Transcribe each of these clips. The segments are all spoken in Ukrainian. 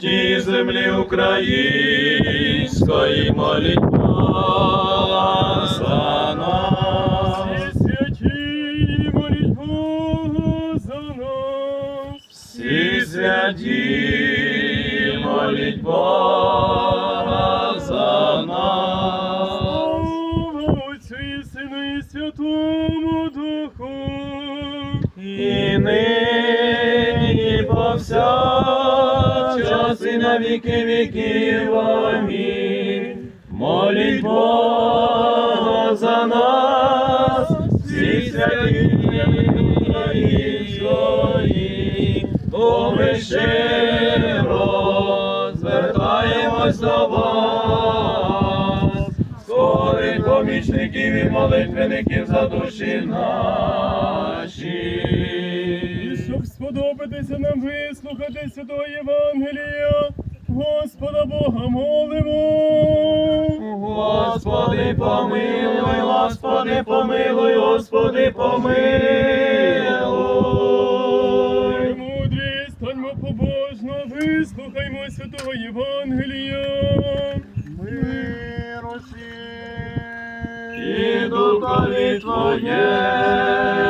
Святі землі української моліть на віки віків. Амінь. Моліть Бога за нас, всі святі свої, бо ми щиро звертаємось до вас, скорих помічників і молитвенників за душі наші. Щоб сподобатися нам вислухати Святого Євангелія, Господа Бога молимо. Господи, помилуй, Господи, помилуй, Господи, помилуй. Мудрість, станьмо побожно, вислухаймо Святого Євангелія. Миру І духові Твоєму.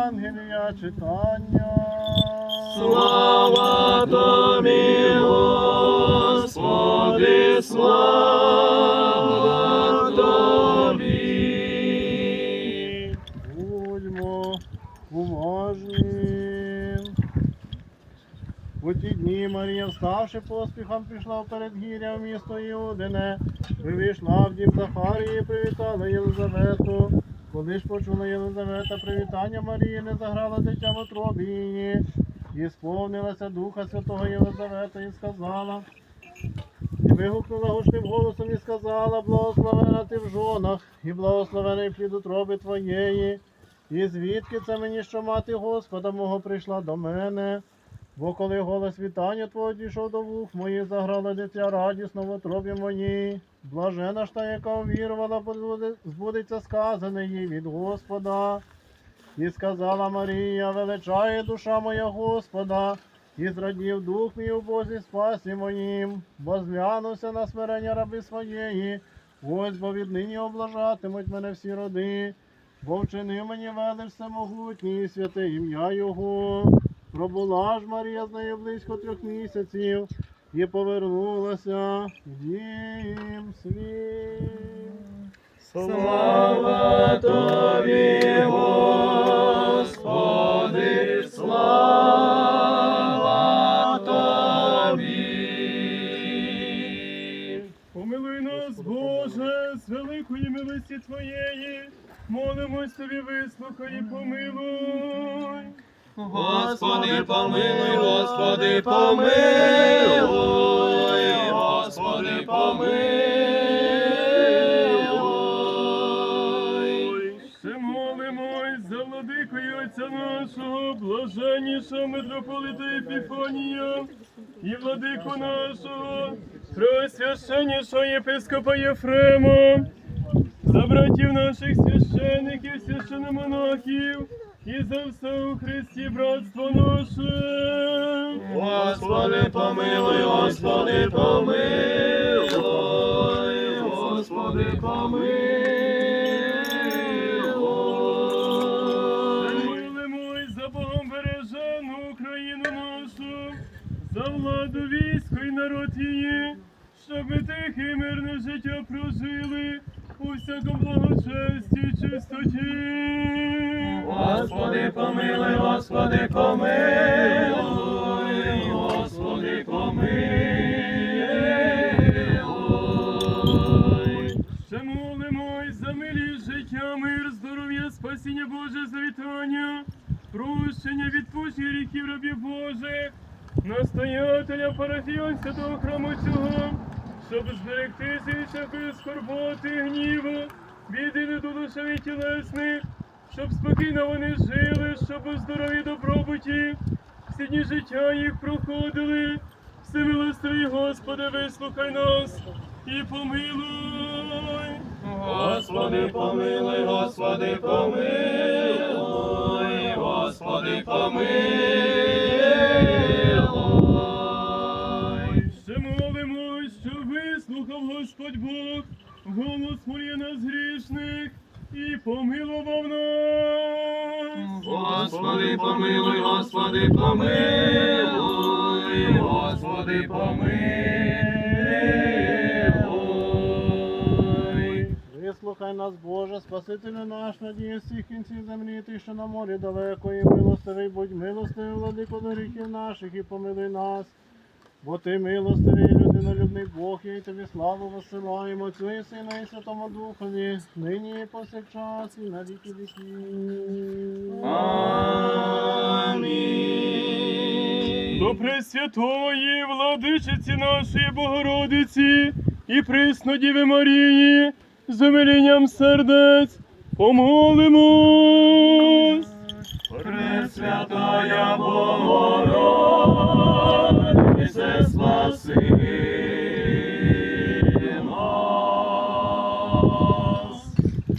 Євангелія читання. Слава Тобі, Господи, слава Тобі. Будьмо уважні. У ті дні Марія, вставши поспіхом, пішла в передгір'я в місто Іудине, і війшла в дім Захарії, привітала Єлизавету. Коли ж почула Єлизавета привітання Марії, не заграла дитя в утробі її, і сповнилася Духа Святого Єлизавета, і сказала, і вигукнула гучним голосом і сказала, благословена ти в жонах, і благословений плід утроби твоєї. І звідки це мені, що мати Господа мого прийшла до мене? Бо коли голос вітання твого дійшов до вух моїх, заграла дитя радісно в утробі моїй. Блажена ж та, яка увірувала, збудеться сказане їй від Господа. І сказала Марія, величає душа моя Господа, і зрадів дух мій у Бозі спасі моїм, бо зглянувся на смирення раби своєї. Ось бо віднині облажатимуть мене всі роди, бо вчинив мені велич всемогутній і святе ім'я Його. Пробула ж Марія з нею близько трьох місяців і повернулася в дім свій. Слава Тобі, Господи, слава Тобі. Помилуй нас, Боже, з великої милості Твоєї, молимось тобі, вислухай і помилуй. Господи, помилуй, Господи, помилуй, Господи, помилуй. Ще молимось за владикою Отця нашого, блаженнішого митрополита Епіфанія і владику нашого, преосвященнішого єпископа Єфрема, за братів наших священиків, священомонахів і за все у Христі братство наше. Господи, помилуй, Господи, помилуй, Господи, помилуй. Молимось за Богом бережену Україну нашу, за владу військо і народ її, щоб ми тихе мирне життя прожили у всякому благочесті і чистоті. Господи, помилуй, Господи, помилуй, Господи, помилуй. Ще молимось за милість життя, мир, здоров'я, спасіння Боже, завітання прощення відпущення гріхів рабів Божих, настоятеля парафіон святого храму цього, щоб зберегтися від всякої скорботи, гніву, біди недудушеві тілесних, щоб спокійно вони жили, щоб у здоров'ї добробуті, всі дні життя їх проходили. Всемилостивий Господи, вислухай нас і помилуй. Господи, помилуй, Господи, помилуй, Господи, помилуй. Голос молє нас грішних і помилував нас. Господи, помилуй, Господи, помилуй, Господи, помилуй. Вислухай нас, Боже, Спасителю наш, надія всіх кінців землі, ти, що на морі далеко, і милостивий, будь милостивий, владико до гріхів наших, і помилуй нас. Бо ти милостивий, людинолюбний Бог, і тобі славу висилаємо, Отцю і Сина, і Святому Духові, нині і повсякчас, і на віки віків. Амінь. До Пресвятої владичиці нашої Богородиці і Преснодіви Марії з умилінням сердець помолимось.